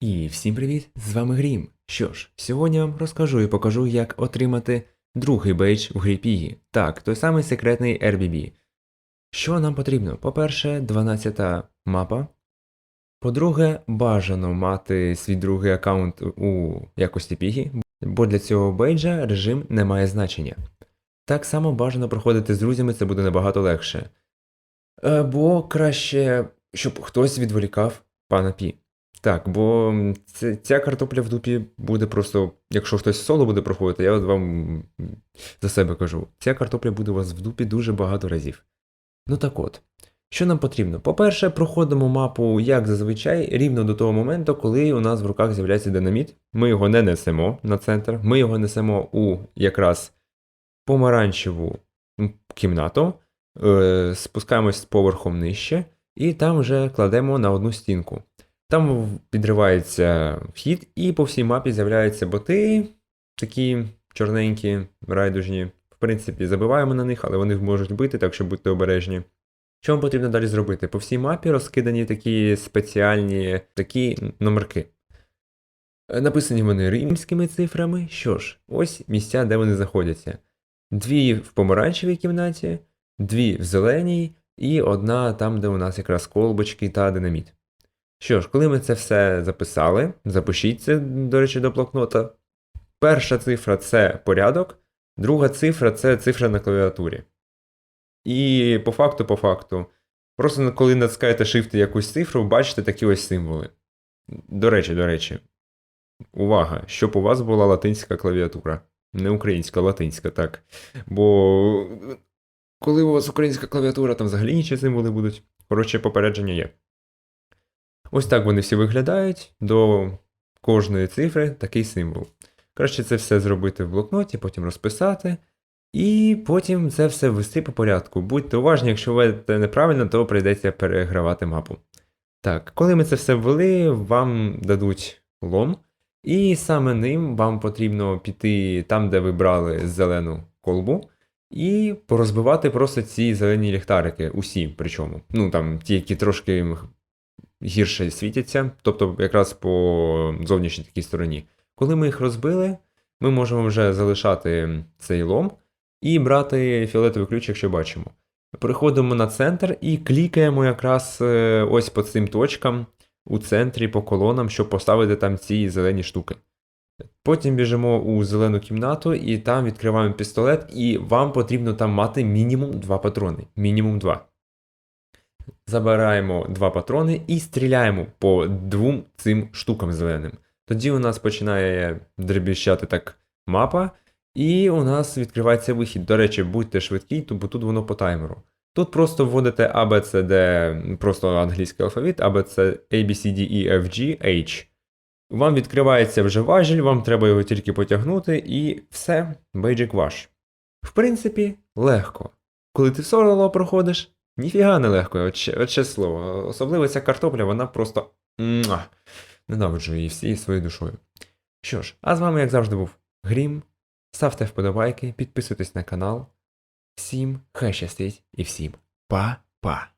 І всім привіт! З вами Грім. Що ж, сьогодні вам розкажу і покажу, як отримати другий бейдж у грі Пігі. Так, той самий секретний RBB. Що нам потрібно? По-перше, 12-та мапа. По-друге, бажано мати свій другий аккаунт у якості Пігі, бо для цього бейджа режим не має значення. Так само бажано проходити з друзями, це буде набагато легше. Бо краще, щоб хтось відволікав пана Пі. Так, бо це, ця картопля в дупі буде просто, якщо хтось соло буде проходити, я вам за себе кажу, ця картопля буде у вас в дупі дуже багато разів. Ну так от, що нам потрібно? По-перше, проходимо мапу, як зазвичай, рівно до того моменту, коли у нас в руках з'являється динаміт. Ми його не несемо на центр, ми його несемо у якраз помаранчеву кімнату, е, спускаємось поверхом нижче, і там вже кладемо на одну стінку. Там підривається вхід, і по всій мапі з'являються боти, такі чорненькі, райдужні. В принципі, забиваємо на них, але вони можуть бити, так що будьте обережні. Що вам потрібно далі зробити? По всій мапі розкидані такі спеціальні такі номерки. Е, Написані вони римськими цифрами. Що ж, ось місця, де вони знаходяться. Дві в помаранчевій кімнаті, дві в зеленій, і одна там, де у нас якраз колбочки та динаміт. Що ж, коли ми це все записали, запишіть це, до речі, до блокнота. Перша цифра це порядок, друга цифра це цифра на клавіатурі. І по факту, по факту, просто коли натискаєте Shift і якусь цифру, бачите такі ось символи. До речі, до речі, увага, щоб у вас була латинська клавіатура. Не українська, латинська, так. Бо коли у вас українська клавіатура, там взагалі інші символи будуть. Коротше, попередження є. Ось так вони всі виглядають. До кожної цифри такий символ. Краще це все зробити в блокноті, потім розписати. І потім це все ввести по порядку. Будьте уважні, якщо введете неправильно, то прийдеться перегравати мапу. Так, коли ми це все ввели, вам дадуть лом, і саме ним вам потрібно піти там, де ви брали зелену колбу, і порозбивати просто ці зелені ліхтарики, усі причому. Ну там ті, які трошки гірше світяться, тобто якраз по зовнішній такій стороні. Коли ми їх розбили, ми можемо вже залишати цей лом і брати фіолетовий ключ, якщо бачимо. Переходимо на центр і клікаємо якраз е, ось по цим точкам у центрі по колонам, щоб поставити там ці зелені штуки. Потім біжимо у зелену кімнату і там відкриваємо пістолет, і вам потрібно там мати мінімум 2 патрони. Мінімум 2. Забираємо 2 патрони і стріляємо по двом цим штукам зеленим. Тоді у нас починає дребіщати так мапа, і у нас відкривається вихід. До речі, будьте швидкі, бо тут воно по таймеру. Тут просто вводите A, B, C, просто англійський алфавіт, A, B, C, H. Вам відкривається вже важіль, вам треба його тільки потягнути, і все, бейджик ваш. В принципі, легко. Коли ти в соло проходиш, ніфіга не легко, от, ще- от ще слово. Особливо ця картопля, вона просто. Ненавиджу її всією своєю душою. Що ж, а з вами, як завжди, був Грім. Ставте вподобайки, підписуйтесь на канал. Всім хай щастить і всім па-па!